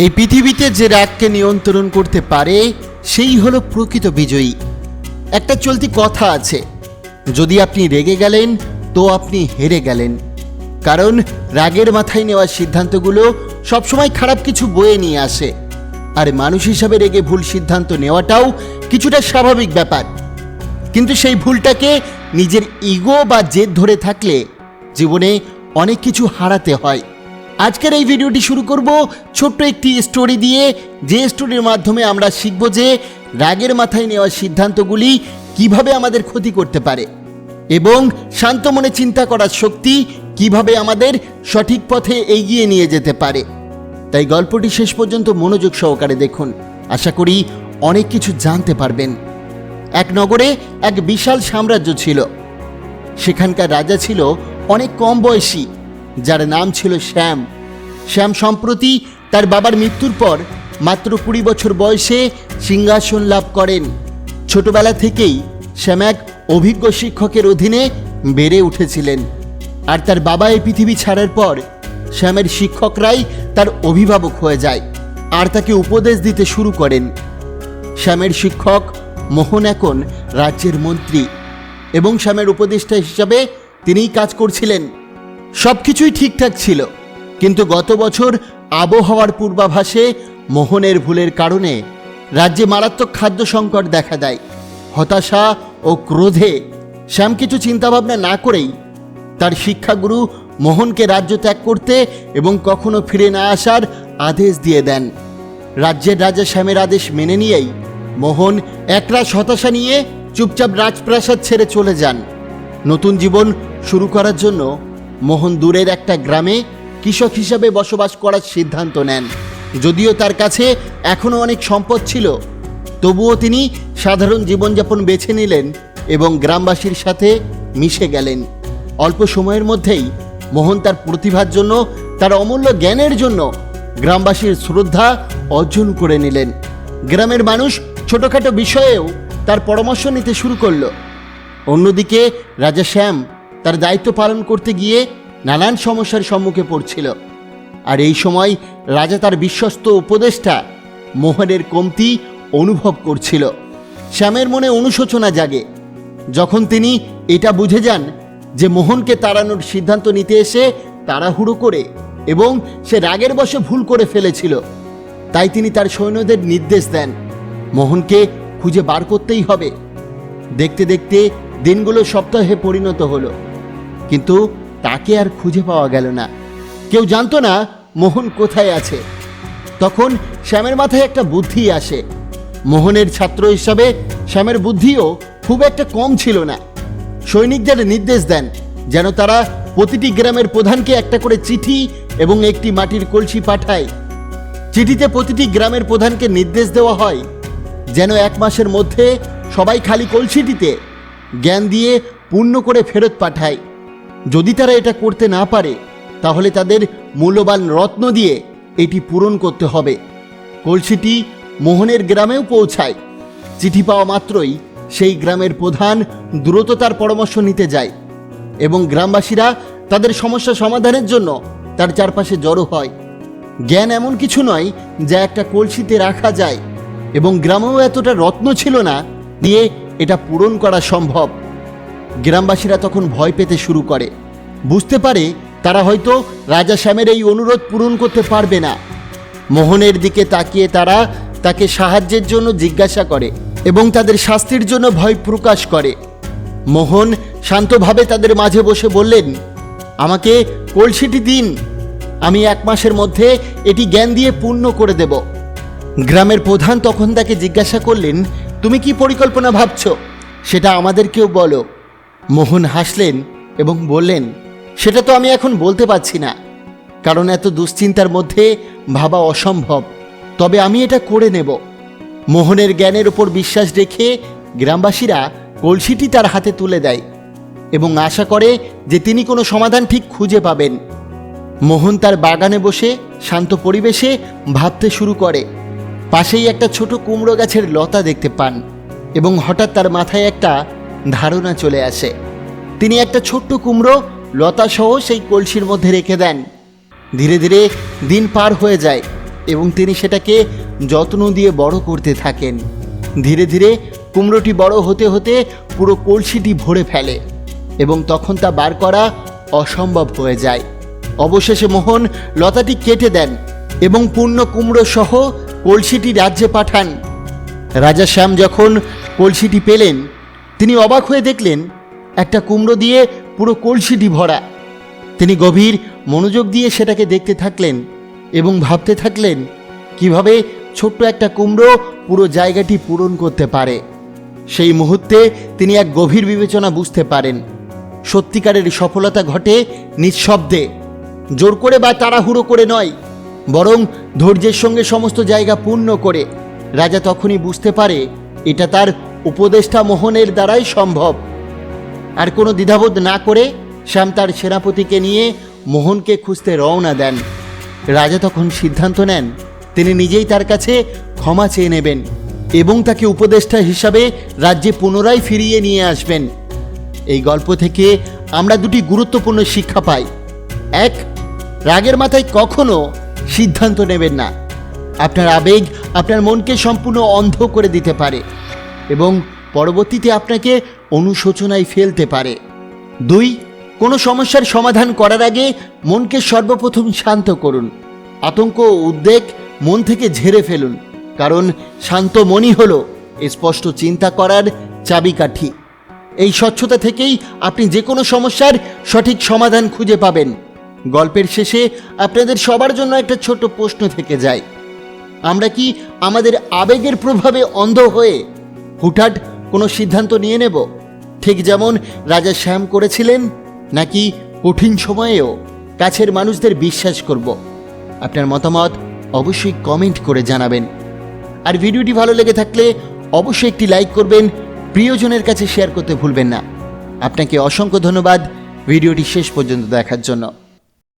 এই পৃথিবীতে যে রাগকে নিয়ন্ত্রণ করতে পারে, সেই হলো প্রকৃত বিজয়ী। একটা চলতি কথা আছে, যদি আপনি রেগে গেলেন, তো আপনি হেরে গেলেন। কারণ রাগের মাথায় নেওয়া সিদ্ধান্তগুলো সবসময় খারাপ কিছু বয়ে নিয়ে আসে। আর মানুষ হিসাবে রেগে ভুল সিদ্ধান্ত নেওয়াটাও কিছুটা স্বাভাবিক ব্যাপার। কিন্তু সেই ভুলটাকে নিজের ইগো বা জেদ ধরে থাকলে জীবনে অনেক কিছু হারাতে হয়। আজকের এই ভিডিওটি শুরু করব ছোট্ট একটি স্টোরি দিয়ে। যে স্টোরির মাধ্যমে আমরা শিখব যে রাগের মাথায় নেওয়া সিদ্ধান্তগুলি কীভাবে আমাদের ক্ষতি করতে পারে এবং শান্ত মনে চিন্তা করার শক্তি কীভাবে আমাদের সঠিক পথে এগিয়ে নিয়ে যেতে পারে। তাই গল্পটি শেষ পর্যন্ত মনোযোগ সহকারে দেখুন। আশা করি অনেক কিছু জানতে পারবেন। এক নগরে এক বিশাল সাম্রাজ্য ছিল। সেখানকার রাজা ছিল অনেক কম বয়সী, যার নাম ছিল শ্যাম। শ্যাম সম্প্রতি তার বাবার মৃত্যুর পর মাত্র কুড়ি বছর বয়সে সিংহাসন লাভ করেন। ছোটবেলা থেকেই শ্যাম এক অভিজ্ঞ শিক্ষকের অধীনে বেড়ে উঠেছিলেন। আর তার বাবা এই পৃথিবী ছাড়ার পর শ্যামের শিক্ষকরাই তার অভিভাবক হয়ে যায় আর তাকে উপদেশ দিতে শুরু করেন। শ্যামের শিক্ষক মোহন এখন রাজ্যের মন্ত্রী এবং শ্যামের উপদেষ্টা হিসাবে তিনিই কাজ করছিলেন। সব কিছুই ঠিকঠাক ছিল। কিন্তু গত বছর আবহাওয়ার পূর্বাভাসে মোহনের ভুলের কারণে রাজ্যে মারাত্মক খাদ্য সংকট দেখা দেয়। হতাশা ও ক্রোধে শ্যাম কিছু চিন্তাভাবনা না করেই তার শিক্ষাগুরু মোহনকে রাজ্য ত্যাগ করতে এবং কখনো ফিরে না আসার আদেশ দিয়ে দেন। রাজ্যের রাজা শ্যামের আদেশ মেনে নিয়েই মোহন একরাশ হতাশা নিয়ে চুপচাপ রাজপ্রাসাদ ছেড়ে চলে যান। নতুন জীবন শুরু করার জন্য মোহন দূরের একটা গ্রামে কৃষক হিসাবে বসবাস করার সিদ্ধান্ত নেন। যদিও তার কাছে এখনও অনেক সম্পদ ছিল, তবুও তিনি সাধারণ জীবনযাপন বেছে নিলেন এবং গ্রামবাসীর সাথে মিশে গেলেন। অল্প সময়ের মধ্যেই মোহন তার প্রতিভার জন্য, তার অমূল্য জ্ঞানের জন্য গ্রামবাসীর শ্রদ্ধা অর্জন করে নিলেন। গ্রামের মানুষ ছোটোখাটো বিষয়েও তার পরামর্শ নিতে শুরু করল। অন্যদিকে রাজা শ্যাম তার দায়িত্ব পালন করতে গিয়ে নানান সমস্যার সম্মুখে পড়ছিল। আর এই সময় রাজা তার বিশ্বস্ত উপদেষ্টা মোহনের কমতি অনুভব করছিল। শ্যামের মনে অনুশোচনা জাগে। যখন তিনি এটা বুঝে যান যে মোহনকে তাড়ানোর সিদ্ধান্ত নিতে এসে তাড়াহুড়ো করে এবং সে রাগের বশে ভুল করে ফেলেছিল, তাই তিনি তার সৈন্যদের নির্দেশ দেন, মোহনকে খুঁজে বার করতেই হবে। দেখতে দেখতে দিনগুলো সপ্তাহে পরিণত হলো। কিন্তু তাকে আর খুঁজে পাওয়া গেল না। কেউ জানতো না মোহন কোথায় আছে। তখন শ্যামের মাথায় একটা বুদ্ধি আসে। মোহনের ছাত্র হিসাবে শ্যামের বুদ্ধিও খুব একটা কম ছিল না। সৈনিকদের নির্দেশ দেন যেন তারা প্রতিটি গ্রামের প্রধানকে একটা করে চিঠি এবং একটি মাটির কলসি পাঠায়। চিঠিতে প্রতিটি গ্রামের প্রধানকে নির্দেশ দেওয়া হয় যেন এক মাসের মধ্যে সবাই খালি কলসিটিতে জ্ঞান দিয়ে পূর্ণ করে ফেরত পাঠায়। যদি তারা এটা করতে না পারে, তাহলে তাদের মূল্যবান রত্ন দিয়ে এটি পূরণ করতে হবে। কলসিটি মোহনের গ্রামেও পৌঁছায়। চিঠি পাওয়া মাত্রই সেই গ্রামের প্রধান দ্রুত তার পরামর্শ নিতে যায় এবং গ্রামবাসীরা তাদের সমস্যা সমাধানের জন্য তার চারপাশে জড়ো হয়। জ্ঞান এমন কিছু নয় যা একটা কলসিতে রাখা যায় এবং গ্রামেও এতটা রত্ন ছিল না দিয়ে এটা পূরণ করা সম্ভব। গ্রামবাসীরা তখন ভয় পেতে শুরু করে। বুঝতে পারে তারা হয়তো রাজা শ্যামের এই অনুরোধ পূরণ করতে পারবে না। মোহনের দিকে তাকিয়ে তারা তাকে সাহায্যের জন্য জিজ্ঞাসা করে এবং তাদের শাস্তির জন্য ভয় প্রকাশ করে। মোহন শান্তভাবে তাদের মাঝে বসে বললেন, আমাকে কলসিটি দিন। আমি এক মাসের মধ্যে এটি জ্ঞান দিয়ে পূর্ণ করে দেব। গ্রামের প্রধান তখন তাকে জিজ্ঞাসা করলেন, তুমি কি পরিকল্পনা ভাবছ? সেটা আমাদেরকেও বলো। মোহন হাসলেন এবং বললেন, সেটা তো আমি এখন বলতে পারছি না, কারণ এত দুশ্চিন্তার মধ্যে ভাবা অসম্ভব। তবে আমি এটা করে নেব। মোহনের জ্ঞানের উপর বিশ্বাস রেখে গ্রামবাসীরা কলসিটি তার হাতে তুলে দেয় এবং আশা করে যে তিনি কোনো সমাধান ঠিক খুঁজে পাবেন। মোহন তার বাগানে বসে শান্ত পরিবেশে ভাবতে শুরু করে। পাশেই একটা ছোট কুমড়ো গাছের লতা দেখতে পান এবং হঠাৎ তার মাথায় একটা ধারণা চলে আসে। তিনি একটা ছোট্ট কুমড়ো লতা সহ সেই কলসির মধ্যে রেখে দেন। ধীরে ধীরে দিন পার হয়ে যায় এবং তিনি সেটাকে যত্ন দিয়ে বড় করতে থাকেন। ধীরে ধীরে কুমড়োটি বড় হতে হতে পুরো কলসিটি ভরে ফেলে এবং তখন তা বার করা অসম্ভব হয়ে যায়। অবশেষে মোহন লতাটি কেটে দেন এবং পূর্ণ কুমড়ো সহ কলসিটি রাজ্যে পাঠান। রাজা শ্যাম যখন কলসিটি পেলেন তিনি অবাক হয়ে দেখলেন, একটা কুমড়ো দিয়ে পুরো কলসিটি ভরা। তিনি গভীর মনোযোগ দিয়ে সেটাকে দেখতে থাকলেন এবং ভাবতে থাকলেন, কীভাবে ছোট্ট একটা কুমড়ো পুরো জায়গাটি পূরণ করতে পারে। সেই মুহূর্তে তিনি এক গভীর বিবেচনা বুঝতে পারেন। সত্যিকারের সফলতা ঘটে নিঃশব্দে, জোর করে বা তাড়াহুড়ো করে নয়, বরং ধৈর্যের সঙ্গে সমস্ত জায়গা পূর্ণ করে। রাজা তখনই বুঝতে পারে, এটা তার উপদেষ্টা মোহনের দ্বারাই সম্ভব। আর কোনো দ্বিধাবোধ না করে শ্যাম তার সেনাপতিকে নিয়ে মোহনকে খুঁজতে রওনা দেন। রাজা তখন সিদ্ধান্ত নেন, তিনি নিজেই তার কাছে ক্ষমা চেয়ে নেবেন এবং তাকে উপদেষ্টা হিসাবে রাজ্যে পুনরায় ফিরিয়ে নিয়ে আসবেন। এই গল্প থেকে আমরা দুটি গুরুত্বপূর্ণ শিক্ষা পাই। এক, রাগের মাথায় কখনো সিদ্ধান্ত নেবেন না। আপনার আবেগ আপনার মনকে সম্পূর্ণ অন্ধ করে দিতে পারে। এবং পরবর্তীতে আপনাকে অনুশোচনায় ফেলতে পারে। দুই, কোনো সমস্যার সমাধান করার আগে মনকে সর্বপ্রথম শান্ত করুন। আতঙ্ক ও উদ্বেগ মন থেকে ঝেড়ে ফেলুন। কারণ শান্ত মনই হলো স্পষ্ট চিন্তা করার চাবিকাঠি। এই স্বচ্ছতা থেকেই আপনি যে কোনো সমস্যার সঠিক সমাধান খুঁজে পাবেন। গল্পের শেষে আপনাদের সবার জন্য একটা ছোট প্রশ্ন থেকে যায়। আমরা কি আমাদের আবেগের প্রভাবে অন্ধ হয়ে হুটহাট কোনো সিদ্ধান্ত নিয়ে নেব? ঠিক যেমন রাজা শ্যাম করেছিলেন, নাকি কঠিন সময়েও কাছের মানুষদের বিশ্বাস করব? আপনার মতামত অবশ্যই কমেন্ট করে জানাবেন। আর ভিডিওটি ভালো লেগে থাকলে অবশ্যই একটি লাইক করবেন, প্রিয়জনের কাছে শেয়ার করতে ভুলবেন না। আপনাকে অসংখ্য ধন্যবাদ ভিডিওটি শেষ পর্যন্ত দেখার জন্য।